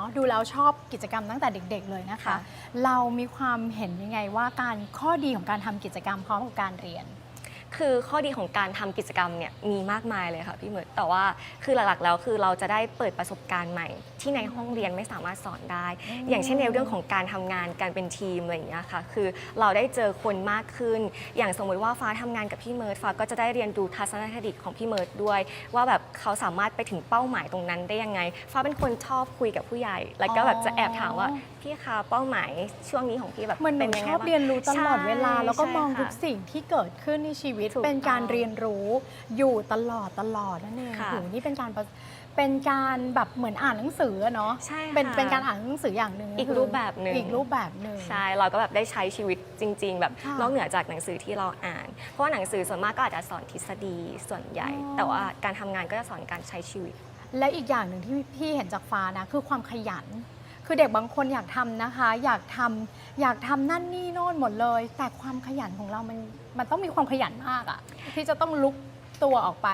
เนาะดูแล้วชอบกิจกรรมตั้งแต่เด็ก ๆ เลยนะคะ ค่ะ เรามีความเห็นยังไงว่าการข้อดีของการทำกิจกรรมพร้อมกับการเรียน คือข้อดีของการทำกิจกรรมเนี่ยมีมากมายเลยค่ะพี่เหมิร์ดแต่ว่าคือหลักๆแล้วคือเราจะได้เปิดประสบการณ์ใหม่ ที่ในห้องเรียนไม่สามารถสอนได้อืมอย่างเช่นในเรื่องของการทำงานการเป็นทีมอะไรอย่างเงี้ยค่ะคือเราได้เจอคนมากขึ้น อย่างสมมติว่าฟ้าทำงานกับพี่เมิร์ดฟ้าก็จะได้เรียนดูทัศนคติของพี่เมิร์ดด้วย ว่าแบบเขาสามารถไปถึงเป้าหมายตรงนั้นได้ยังไง ฟ้าเป็นคนชอบคุยกับผู้ใหญ่ แล้วก็แบบจะแอบถามว่าพี่คะเป้าหมายช่วงนี้ของพี่แบบเหมือนหนูป็ยังชไงอบบ้าง เรียนรู้ตลอดเวลา ใช่แล้วก็มองใช่ทุกค่ะสิ่งที่เกิดขึ้นในชีวิตถูกเป็นการต้องเรียนรู้อยู่ตลอดตลอดนั่นเองค่ะโหนี่เป็นการประเป็นการแบบเหมือนอ่านหนังสืออะเนาะใช่ค่ะ เป็นเป็นการอ่านหนังสืออย่างหนึ่งอีกคืรูปแบบหนึ่ง อีกรูปแบบหนึ่ง ใช่ เราก็แบบได้ใช้ชีวิตจริง ๆ แบบค่ะ นอกเหนือจากหนังสือที่เราอ่าน เพราะว่าหนังสือส่วนมากก็อาจจะสอนทฤษฎีส่วนใหญ่อ๋อแต่ว่าการทำงานก็จะสอนการใช้ชีวิต และอีกอย่างหนึ่งที่พี่เห็นจากฟ้านะคือความขยัน คือเด็กบางคนอยากทำนะคะ อยากทำอยากทำนั่นนี่โน่นหมดเลย แต่ความขยันของเรามันมันต้องมีความขยันมากอะที่จะต้องลุกตัวออกไป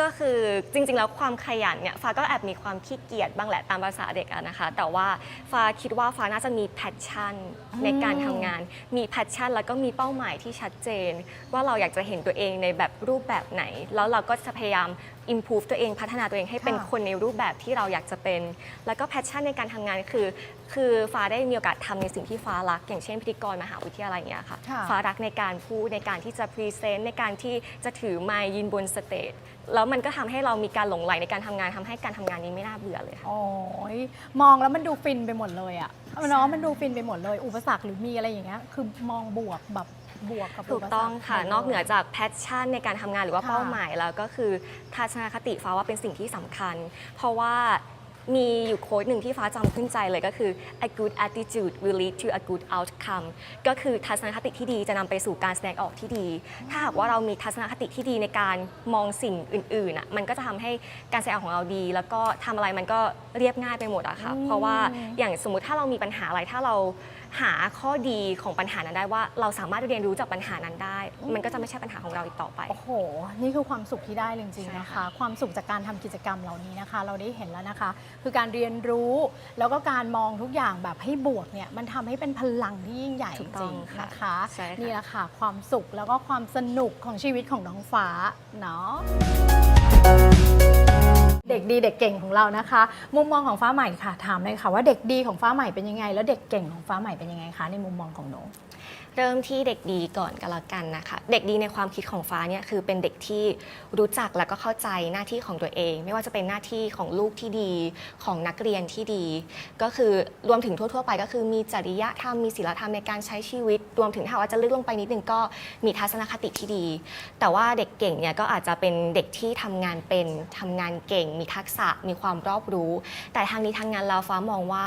ก็คือจริงๆ แล้วความขยันเนี่ยฟ้าก็แอบมีความขี้เกียจบ้างแหละตามภาษาเด็กอะนะคะ แต่ว่าฟ้าคิดว่าฟ้าน่าจะมีแพชชั่นอืมในการทำงาน มีแพชชั่นแล้วก็มีเป้าหมายที่ชัดเจน ว่าเราอยากจะเห็นตัวเองในแบบรูปแบบไหน แล้วเราก็จะพยายาม improve ตัวเองพัฒนาตัวเองให้เป็นค่ะ คนในรูปแบบที่เราอยากจะเป็น แล้วก็แพชชั่นในการทำงานคือ คือฟ้าได้มีโอกาสทำในสิ่งที่ฟ้ารัก อย่างเช่นพิธีกรมหาวิทยาลัยอย่างเงี้ยค่ะ ค่ะ ฟ้ารักในการพูดในการที่จะพรีเซนต์ในการที่จะถือไมค์ยืนบนสเตจแล้วมันก็ทำให้เรามีการหลงไหลในการทำงานทำให้การทำงานนี้ไม่น่าเบื่อเลยค่ะ โอ้ยมองแล้วมันดูฟินไปหมดเลยอะเนาะมันดูฟินไปหมดเลย อุปสรรคหรือมีอะไรอย่างเงี้ยคือมองบวกแบบบวกกับถูกต้องค่ะปสรรนอกเหนือจากแพชชั่นในการทำงานหรือว่าค่ะเป้าหมายแล้วก็คือทัศนคติฟ้าว่าเป็นสิ่งที่สำคัญ เพราะว่า มีอยู่โค้ดหนึ่งที่ฟ้าจำขึ้นใจเลยก็คือ a good attitude will lead to a good outcome ก็คือทัศนคติที่ดีจะนำไปสู่การแสดงออกที่ดี ถ้าหากว่าเรามีทัศนคติที่ดีในการมองสิ่งอื่นๆอะมันก็จะทำให้การแสดงออกของเราดี แล้วก็ทำอะไรมันก็เรียบง่ายไปหมดอะค่ะอืมเพราะว่าอย่างสมมุติถ้าเรามีปัญหาอะไรถ้าเราหาข้อดีของปัญหานั้นได้ว่า เราสามารถเรียนรู้จากปัญหานั้นได้ มันก็จะไม่ใช่ปัญหาของเราอีกต่อไป โอ้โห นี่คือความสุขที่ได้เลยจริงใช่ๆนะคะค่ะความสุขจากการทำกิจกรรมเหล่านี้นะคะ เราได้เห็นแล้วนะคะคือการเรียนรู้ แล้วก็การมองทุกอย่างแบบให้บวกเนี่ยมันทำให้เป็นพลังที่ยิ่งใหญ่จถูกต้ริองงๆค่ะนะคะใช่ค่ะ นี่แหละค่ะความสุขแล้วก็ความสนุกของชีวิตของน้องฟ้าเนาะ เด็กดีเด็กเก่งของเรานะคะ มุมมองของฟ้าใหม่ค่ะถามเลยค่ะว่าเด็กดีของฟ้าใหม่เป็นยังไง แล้วเด็กเก่งของฟ้าใหม่เป็นยังไงคะในมุมมองของหนูเริ่มที่เด็กดีก่อนก็แล้วกันนะคะ เด็กดีในความคิดของฟ้าเนี่ยคือเป็นเด็กที่รู้จักแล้วก็เข้าใจหน้าที่ของตัวเอง ไม่ว่าจะเป็นหน้าที่ของลูกที่ดีของนักเรียนที่ดี ก็คือรวมถึงทั่ว ๆ ไปก็คือมีจริยธรรมมีศีลธรรมในการใช้ชีวิต รวมถึงถ้าว่าจะลึกลงไปนิดนึงก็มีทัศนคติที่ดี แต่ว่าเด็กเก่งเนี่ยก็อาจจะเป็นเด็กที่ทำงานเป็นทำงานเก่งมีทักษะมีความรอบรู้ แต่ทางนี้ทางงานเราฟ้ามองว่า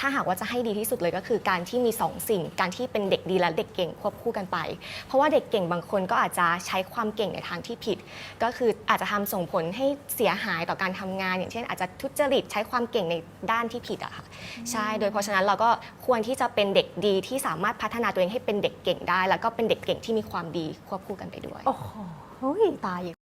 ถ้าหากว่าจะให้ดีที่สุดเลยก็คือ การที่มีสองสิ่ง การที่เป็นเด็กดีและเด็กเก่งควบคู่กันไป เพราะว่าเด็กเก่งบางคนก็อาจจะใช้ความเก่งในทางที่ผิด ก็คืออาจจะทำส่งผลให้เสียหายต่อการทำงาน อย่างเช่น อาจจะทุจริตใช้ความเก่งในด้านที่ผิดอะค่ะใช่โดยเพราะฉะนั้นเราก็ควรที่จะเป็นเด็กดีที่สามารถพัฒนาตัวเองให้เป็นเด็กเก่งได้ แล้วก็เป็นเด็กเก่งที่มีความดีควบคู่กันไปด้วยโอ้โหเฮ้ยตายอีก